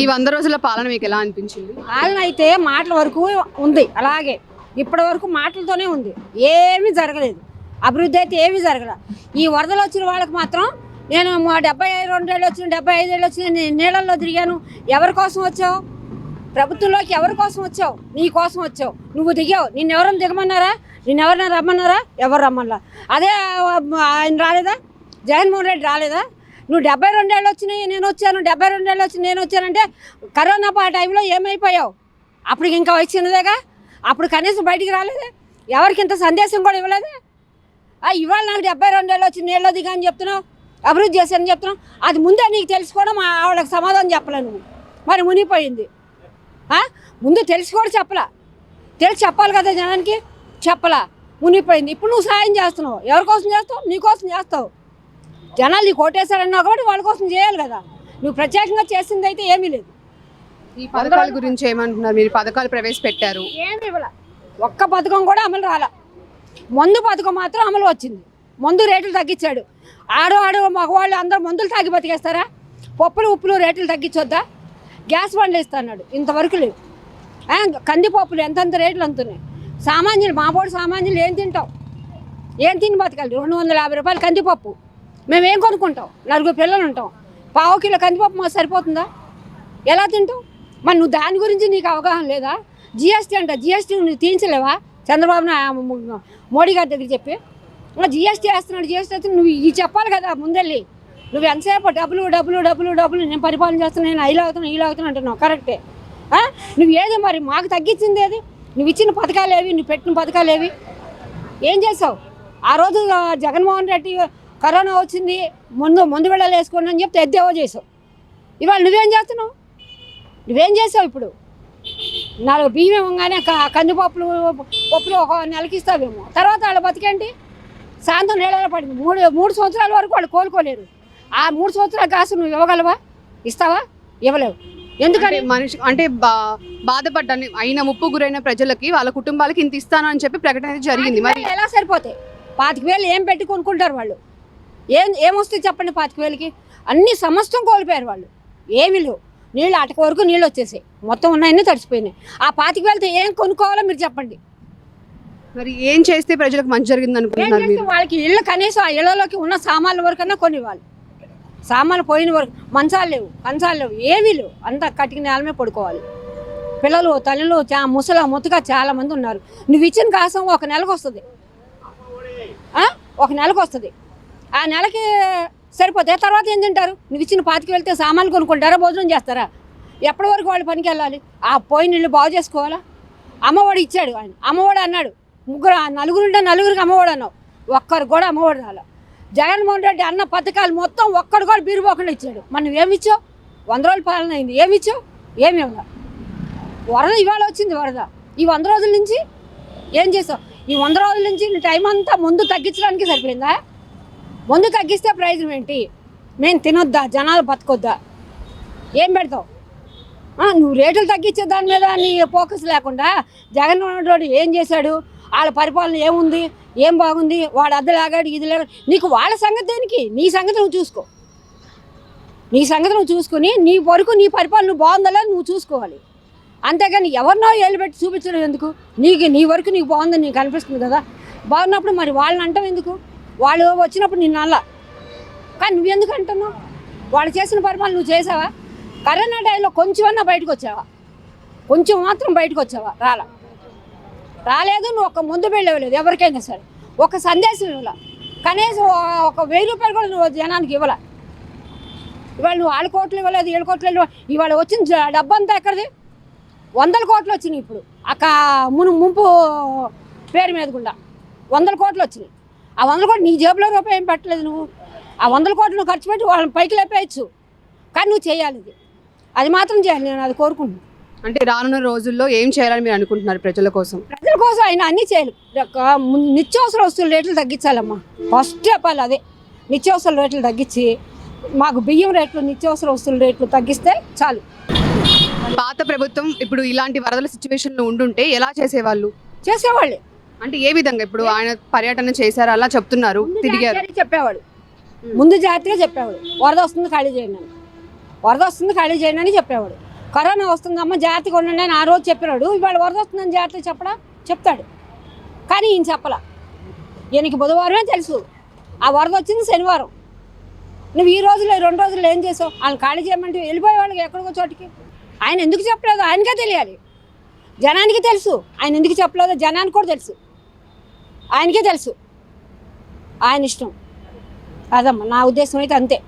ఈ వంద రోజుల పాలన మీకు ఎలా అనిపించింది? పాలన అయితే మాటల వరకు ఉంది. అలాగే ఇప్పటి వరకు మాటలతోనే ఉంది. ఏమీ జరగలేదు. అభివృద్ధి అయితే ఏమీ జరగలేదు ఈ వరదలు వచ్చిన వాళ్ళకి మాత్రం నేను మా డెబ్బై రెండేళ్ళు వచ్చిన డెబ్బై ఐదేళ్ళు వచ్చిన నేను నీళ్ళల్లో తిరిగాను. ఎవరి కోసం వచ్చావు? ప్రభుత్వంలోకి ఎవరి కోసం వచ్చావు? నీ కోసం వచ్చావు. నువ్వు దిగావు. నిన్ను ఎవరైనా దిగమన్నారా? నిన్ను ఎవరైనా రమ్మన్నారా? ఎవరు రమ్మన్నా అదే ఆయన రాలేదా? జగన్మోహన్ రెడ్డి రాలేదా? నువ్వు డెబ్బై రెండేళ్ళు వచ్చినాయి నేను వచ్చాను. డెబ్బై రెండేళ్ళు వచ్చి నేను వచ్చానంటే కరోనా ఆ టైంలో ఏమైపోయావు? అప్పుడు ఇంకా వచ్చినదేగా అప్పుడు కనీసం బయటికి రాలేదే? ఎవరికి ఇంత సందేశం కూడా ఇవ్వలేదే? ఆ, ఇవాళ నాకు డెబ్బై రెండేళ్ళు వచ్చి నీళ్ళ దిగా అని చెప్తున్నావు? అభివృద్ధి చేశానని చెప్తున్నావు? అది ముందే నీకు తెలుసుకోవడం ఆవిడకి సమాధానం చెప్పలే నువ్వు. మరి మునిగిపోయింది. ముందు తెలిసి కూడా చెప్పలా. తెలిసి చెప్పాలి కదా జనానికి? చెప్పలా. మునిగిపోయింది. ఇప్పుడు నువ్వు సాయం చేస్తున్నావు. ఎవరికోసం చేస్తావు? నీకోసం చేస్తావు. జనాలు నీకు ఓటేశారన్నా కాబట్టి వాళ్ళ కోసం చేయాలి కదా. నువ్వు ప్రత్యేకంగా చేసింది అయితే ఏమీ లేదు. ఈ పథకాల గురించి ఏమంటున్నారు? మీరు పథకాలు ప్రవేశపెట్టారు. ఏమీ ఇవ్వాల. ఒక్క పథకం కూడా అమలు రాల. మందు పథకం మాత్రం అమలు వచ్చింది. మందు రేట్లు తగ్గించాడు. ఆడు ఆడు మగవాళ్ళు అందరూ మందులు తాగి బతికేస్తారా? పప్పులు ఉప్పులు రేట్లు తగ్గించొద్దా? గ్యాస్ బండ్లు ఇస్తాడు ఇంతవరకు లేవు. కందిపప్పులు ఎంతంత రేట్లు అంతున్నాయి. సామాన్యులు మాబోడు సామాన్యులు ఏం తింటాం ఏం తిని బతకాలి? రెండు వందల యాభై రూపాయలు కందిపప్పు. మేము ఏం కొనుక్కుంటాం? నలుగురు పిల్లలు ఉంటాం. పావు కిలో కందిపప్పు మాకు సరిపోతుందా? ఎలా తింటావు మరి నువ్వు దాని గురించి నీకు అవగాహన లేదా? జిఎస్టీ అంట జిఎస్టీ నువ్వు తీయించలేవా? చంద్రబాబు మోడీ గారి దగ్గర చెప్పి. జిఎస్టీ వేస్తున్నాడు జిఎస్టీ వేస్తున్నాడు నువ్వు ఇది చెప్పాలి కదా ముందెళ్ళి. నువ్వు ఎంతసేపు డబ్బులు డబ్బులు డబ్బులు డబ్బులు నేను పరిపాలన చేస్తున్నా నేను ఐలు అవుతున్నా ఈలు అవుతున్నా అంటున్నావు కరెక్టే నువ్వు ఏది మరి మాకు తగ్గించింది ఏది? నువ్వు ఇచ్చిన పథకాలు ఏవి? నువ్వు పెట్టిన పథకాలు ఏవి? ఏం చేసావు? ఆ రోజు జగన్మోహన్ రెడ్డి కరోనా వచ్చింది ముందు ముందు వెళ్ళాలి వేసుకోండి అని చెప్తే ఎద్దేవో చేసావు ఇవాళ నువ్వేం చేస్తున్నావు? నువ్వేం చేసావు ఇప్పుడు? నాలుగు బియ్యం ఇవ్వగానే కందిపప్పులు పప్పులు ఒక నెలకి ఇస్తావేమో. తర్వాత వాళ్ళ బతికేంటి? సాయంత్రం నీళ్ళలో పడింది. మూడు మూడు సంవత్సరాల వరకు వాళ్ళు కోలుకోలేరు. ఆ మూడు సంవత్సరాల కాసు నువ్వు ఇవ్వగలవా? ఇస్తావా? ఇవ్వలేవు. ఎందుకని? అంటే మనిషి అంటే బా- బాధపడ్డ అయిన ముప్పు గురైన ప్రజలకి వాళ్ళ కుటుంబాలకి ఇంత ఇస్తాను అని చెప్పి ప్రకటన జరిగింది. మరి ఎలా సరిపోతాయి? పాతిక వేలు ఏం పెట్టి కొనుక్కుంటారు వాళ్ళు? ఏం ఏమొస్తుంది చెప్పండి పాతిక వేలకి? అన్ని సమస్తం కోల్పోయారు వాళ్ళు. ఏమీ లేవు. నీళ్ళు అటక వరకు నీళ్ళు వచ్చేసాయి. మొత్తం ఉన్నాయన్నీ తడిచిపోయినాయి ఆ పాతిక వేలతో ఏం కొనుక్కోవాలో మీరు చెప్పండి. మరి ఏం చేస్తే ప్రజలకు మంచి జరిగింది అనుకుంటున్నారు వాళ్ళకి ఇళ్ళు కనీసం ఆ ఇళ్ళలోకి ఉన్న సామాన్ల వరకన్నా కొనివ్వాలి సామాన్లు పోయిన వరకు మంచాలు లేవు కంచాలు లేవు ఏమీ లేవు. అంతా కటికి నేలమే పడుకోవాలి. పిల్లలు తల్లులు చా ముసల ముతగా చాలా మంది ఉన్నారు. నువ్వు ఇచ్చిన కాసం ఒక నెలకు వస్తుంది? ఒక నెలకు వస్తుంది. ఆ నెలకి సరిపోతే తర్వాత ఏం తింటారు? నువ్వు ఇచ్చిన పాతికి వెళ్తే సామాన్లు కొనుక్కుంటారా? భోజనం చేస్తారా? ఎప్పటి వరకు వాళ్ళు పనికి వెళ్ళాలి? ఆ పోయిన నీళ్ళు బాగు చేసుకోవాలా? అమ్మఒడి ఇచ్చాడు ఆయన. అమ్మఒడి అన్నాడు. ముగ్గురు ఆ నలుగురు ఉంటే నలుగురికి అమ్మఒడి అన్నావు. ఒక్కరు కూడా అమ్మఒడి రాలా. జగన్మోహన్ రెడ్డి అన్న పథకాలు మొత్తం ఒక్కడు కూడా బీరుపోకుండా ఇచ్చాడు. మనం ఏమి ఇచ్చావు? వంద రోజుల పాలన అయింది. ఏమి ఇచ్చావు? ఏమి వరద ఇవాళ వచ్చింది వరద. ఈ వంద రోజుల నుంచి ఏం చేసావు? ఈ వంద రోజుల నుంచి టైం అంతా ముందు తగ్గించడానికి సరిపోయిందా? ముందు తగ్గిస్తే ప్రయోజనం ఏంటి? మేము తినొద్దా? జనాలు బతకొద్దా? ఏం పెడతావు? నువ్వు రేట్లు తగ్గించే దాని మీద నీ ఫోకస్ లేకుండా జగన్మోహన్ రెడ్డి ఏం చేశాడు? వాళ్ళ పరిపాలన ఏముంది? ఏం బాగుంది? వాడు అద్దె లాగాడు ఇది లాగాడు. నీకు వాళ్ళ సంగతి దేనికి? నీ సంగతి నువ్వు చూసుకో. నీ సంగతి నువ్వు చూసుకుని నీ వరకు నీ పరిపాలన నువ్వు బాగుందా నువ్వు చూసుకోవాలి. అంతేగాని ఎవరినో ఏళ్ళు పెట్టి చూపించడం ఎందుకు? నీకు నీ వరకు నీకు బాగుందని నీకు అనిపిస్తుంది కదా? బాగున్నప్పుడు మరి వాళ్ళని అంటాం ఎందుకు? వాళ్ళు వచ్చినప్పుడు నిన్ను అల్ల కానీ నువ్వెందుకు అంటున్నావు? వాళ్ళు చేసిన పరిమాణం నువ్వు చేసావా? కరోనా టైంలో కొంచెమన్నా బయటకు వచ్చావా? కొంచెం మాత్రం బయటకు వచ్చావా? రాలా. రాలేదు నువ్వు ఒక ముందు వెళ్ళలేదు ఎవరికైనా సరే. ఒక సందేశం ఇవ్వాల. కనీసం ఒక- వెయ్యి రూపాయలు కూడా నువ్వు జనానికి ఇవ్వాల. ఇవాళ నువ్వు ఆరు కోట్లు ఇవ్వలేదు ఏడు కోట్లు ఇవాళ వచ్చిన డబ్బంతా ఎక్కడిది? వందల కోట్లు వచ్చినాయి ఇప్పుడు. అక్క మును ముంపు పేరు మీద గుండా వందల కోట్లు వచ్చినాయి. ఆ వందల కోట్లు నీ జేబులో రూపాయి ఏం పెట్టలేదు నువ్వు? ఆ వందల కోట్లు నువ్వు ఖర్చు పెట్టి వాళ్ళని పైకి లేపేయచ్చు. కానీ నువ్వు చేయాలి ఇది. అది మాత్రం చేయాలి నేను అది కోరుకుంటున్నాను అంటే రానున్న రోజుల్లో ఏం చేయాలని మీరు అనుకుంటున్నారు ప్రజల కోసం? ప్రజల కోసం ఆయన అన్నీ చేయాలి. నిత్యావసర వస్తువుల రేట్లు తగ్గించాలమ్మా. ఫస్ట్ చెప్పాలి అదే. నిత్యావసర రేట్లు తగ్గించి మాకు బియ్యం రేట్లు నిత్యావసర వస్తువుల రేట్లు తగ్గిస్తే చాలు. పాత ప్రభుత్వం ఇప్పుడు ఇలాంటి వరదల సిచ్యువేషన్లో ఉండుంటే ఎలా చేసేవాళ్ళు? చేసేవాళ్ళే. అంటే ఏ విధంగా? ఇప్పుడు ఆయన పర్యటన చేశారు అలా చెప్తున్నారు తిరిగారు. జాగ్రత్తగా చెప్పేవాడు. ముందు జాగ్రత్తగా చెప్పేవాడు. వరద వస్తుంది ఖాళీ చేయండి అని. వరద వస్తుంది ఖాళీ చేయండి అని చెప్పేవాడు. కరోనా వస్తుందమ్మా జాగ్రత్తగా ఉండండి అని ఆ రోజు చెప్పినాడు. ఇవాళ వరద వస్తుందని జాగ్రత్త చెప్పడా? చెప్తాడు. కానీ ఈయన చెప్పలా. ఈయనకి బుధవారమే తెలుసు. ఆ వరద వచ్చింది శనివారం. నువ్వు ఈ రోజులో రెండు రోజులు ఏం చేసావు? వాళ్ళని ఖాళీ చేయమంటే వెళ్ళిపోయే వాళ్ళకి ఎక్కడికో చోటికి. ఆయన ఎందుకు చెప్పలేదు? ఆయనకే తెలియాలి. జనానికి తెలుసు. ఆయన ఎందుకు చెప్పలేదో? జనానికి కూడా తెలుసు. ఆయనకే తెలుసు. ఆయన ఇష్టం. అదమ్మా నా ఉద్దేశం అయితే అంతే.